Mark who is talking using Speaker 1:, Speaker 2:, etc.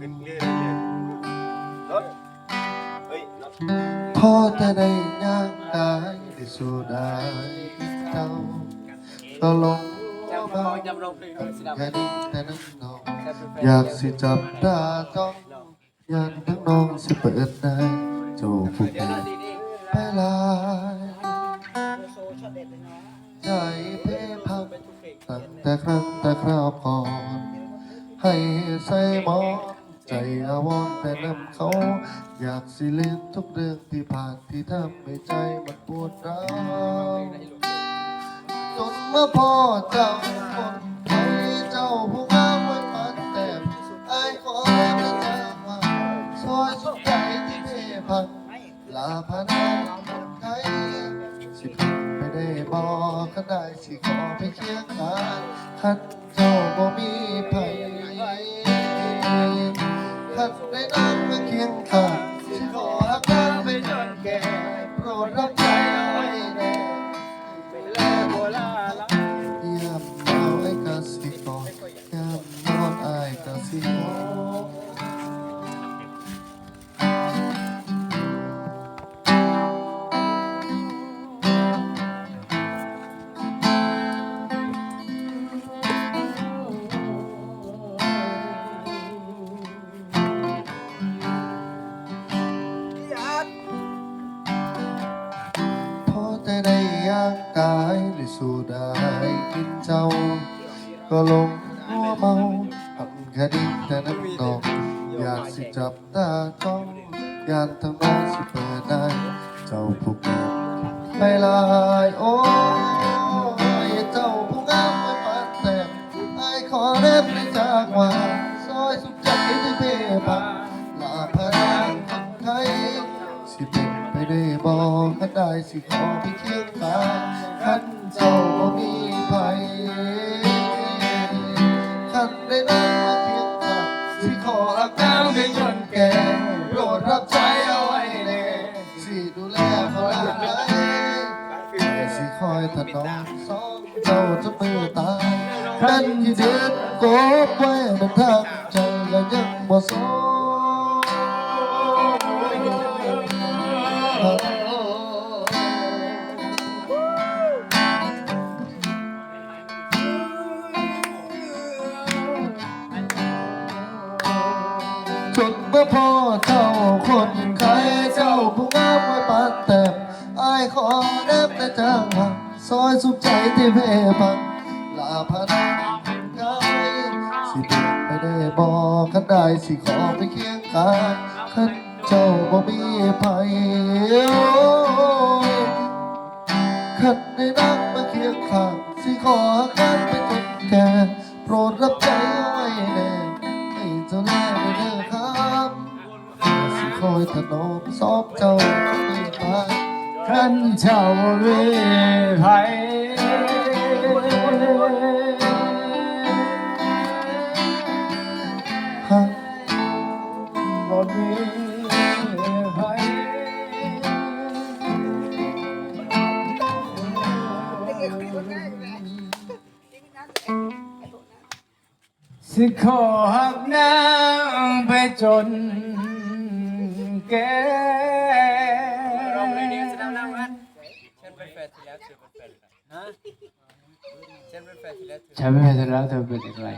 Speaker 1: ขึ้อยพอจะได้ย่างกายได้สู่ได้เจ้าตลง
Speaker 2: จ้า
Speaker 1: มา
Speaker 2: จำลมบ
Speaker 1: แค่นี้แต่น้ำนองอยากสิจับตาจ้องยันทั้งน้องสิเปิดได้เจ้าผู้
Speaker 2: ใด
Speaker 1: ไปลายใจเพพังตั้งแต่ครั้งแต่คราวก่อนให้ใส่หมอน ใจอาวรแต่นำเขา อยากสิลืมทุกเรื่องที่ผ่านที่ทำให้ใจมันปวดร้าวจนเมื่อพ่อเจ้าคนไทยเจ้าผู้งามไว้ปันแต้มไอ้ายขอให้เจ้าว่าซอยสุดใจที่เพ่พังลาพนาคนไทยสิเพิ่งไม่ได้บอกก็ได้สิขอไปเคียงข้างคันเจ้าบ่มี ปางกายหรือสู่ได้กินเจ้า ก็ลงหัวเมาหันแค่ดินแต่น้ำนองอยากสิจับตาจ้องยานทั้งน้องสิเปิดได้ เจ้าผู้งามไปลายโอ้ยเจ้าผู้งามไม่ปัดแต่ไอ้ขอเล็บในจากว่าซอยสุขใจที่เพ่พังลาพนางคนไทยสิเป็น ไปได้บอกก็ได้สิขอไปเคียงข้างขันเจ้าบ่มีภัยขันได้นั่งมาเคียงข้างสิขอหักน้ำให้จนแก่โปรดรับใจเอาไว้แน่สิดูแลเขาหลานแต่สิคอยถนอมสองเจ้าจะมือตายเป็นที่เด็ดกบไว้มันทางใจก็ยังบ่สน จนเมื่อพอเจ้าคนใครเจ้าผู้งามไว้ปานแต่อายขอแนบในจางหักซอยสุขใจที่เพ่พังลาพนังกายสิเป็นไม่ได้บอกขันได้สิขอไปเคียงกายขันเจ้าบ่มีภัยขันได้นั่งมาเคียงข้างสิขอกันไปจนแก่โปรดรับใจไว้แน่ คอยถนอมซอบเจ้าไม่ตาย
Speaker 3: ขันเจ้าเวไผ
Speaker 1: ฮะ
Speaker 3: บ่มีไผสิขอหักนางไปจน แก่
Speaker 2: ลองเพลงนี้สิดำนั่งกันฉันเป็นแฟนที่แล้วเธอเป็นแฟนฮะฉันเป็นแฟนที่แล้วเธอ
Speaker 3: ฉันไม่เป็นแล้วเธอเป็นอะไร